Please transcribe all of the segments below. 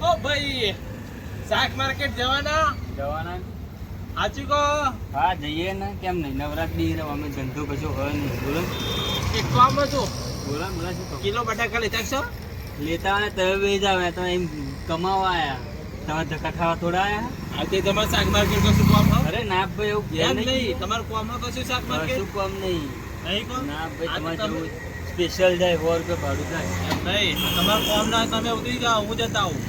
ભાઈ શાક માર્કેટ જવાના? જવાના. સાચું કહો. હા જઈએ ને. કેમ નહીં? નવરાત્રી ને અમે ધંધો કશો હોય નહીં. બોલો. એક કામ હતું બોલો બોલા શું કિલો બટાકા લેતા છો લેતા આવે તમે બે જ તમે એમ કમાવા આવ્યા તમે ધક્કા ખાવા થોડા આવ્યા આજે તમારે શાક માર્કેટ કશું કામ? અરે ના ભાઈ એવું કેમ નહીં. તમારું કામ કશું શાક માર્કેટ કશું કામ નહીં? નહીં કામ? ના ભાઈ તમારે તમે- જેવું સ્પેશિયલ જાય સો રૂપિયા ભાડું થાય. એમ નહીં. તમારું કામ ના તમે ઉતરી જાઓ હું જતા આવું.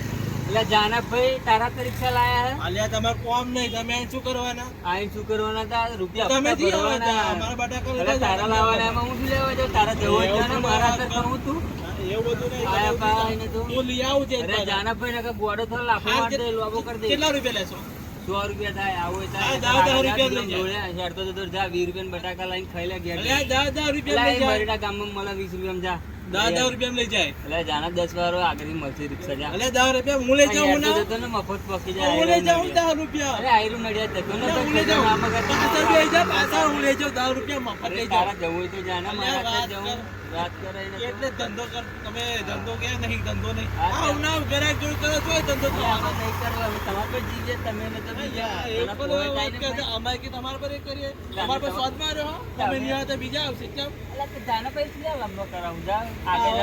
એટલે જાનકભાઈ તારા તો રિક્ષા લાયા અલ્યા તમારે કામ નહીં. તમે અહીં શું કરવાના? અહીં શું કરવાના તા? રૂપિયા તમે જી આવતા અમારા બટાકા અરે લેતા તારા લાવવાના એમાં હું શું લેવા જો તારા જવો છે ને, મારા તો કહું તું. એવું બધું નહીં. આયા પા આઈને જાઓ. હું લઈ આવું છે અરે જાનાભાઈ ને કે ગોળો થોડો લાફો માર દે, લોબો કરી દે. કેટલા રૂપિયા લેશો? સો રૂપિયા થાય, આવું થાય. દસ રૂપિયા હેડતો જા, વીસ બટાકા લઈને ખાઈ લે ઘેર. દસ રૂપિયા ગામમાં મળે વીસ રૂપિયામાં જા. દસ દસ રૂપિયા લઈ જાય. એટલે જાના દસ વાળો આગળ મળશે રિક્ષા જા. એટલે દસ રૂપિયા હું લઈ જાઉં ને મફત પહોંચી જાય, હું લઈ જાઉં દસ રૂપિયા. અરે આયરન નડિયાદ જતો ને હું લઈ જાઉં. પાછળ હું લઈ જાઉં દસ રૂપિયા મફત અરે લઈ તારા જવું હોય તો જાના, મારા જવું. કર. વાત કરાઈને તો. એટલે ધંધો કર તમે ધંધો કે નહીં ધંધો નહીં. હા, આ ઉનાવ ઘરાક કરો છો ધંધો અરે આમાં નહીં કરવા, હવે તમારે પર જીવીએ, તમે ને તો બીજા. વાત કે તમારા પર એ કરીએ. તમારા પર રહ્યો તમે નહીં આવશે કેમ? અલા, તો જાના ભાઈ લે લંબો કરાવું? જા, આગળ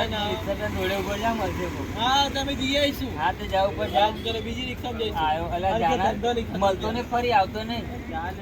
મળશે હા તમે જઈ આવીશું. હા, તો ઉપર જા. બીજી રીક્ષા જઈશું. આયો, ધંધો મળતો ને ફરી આવતો નહીં. ચાલે,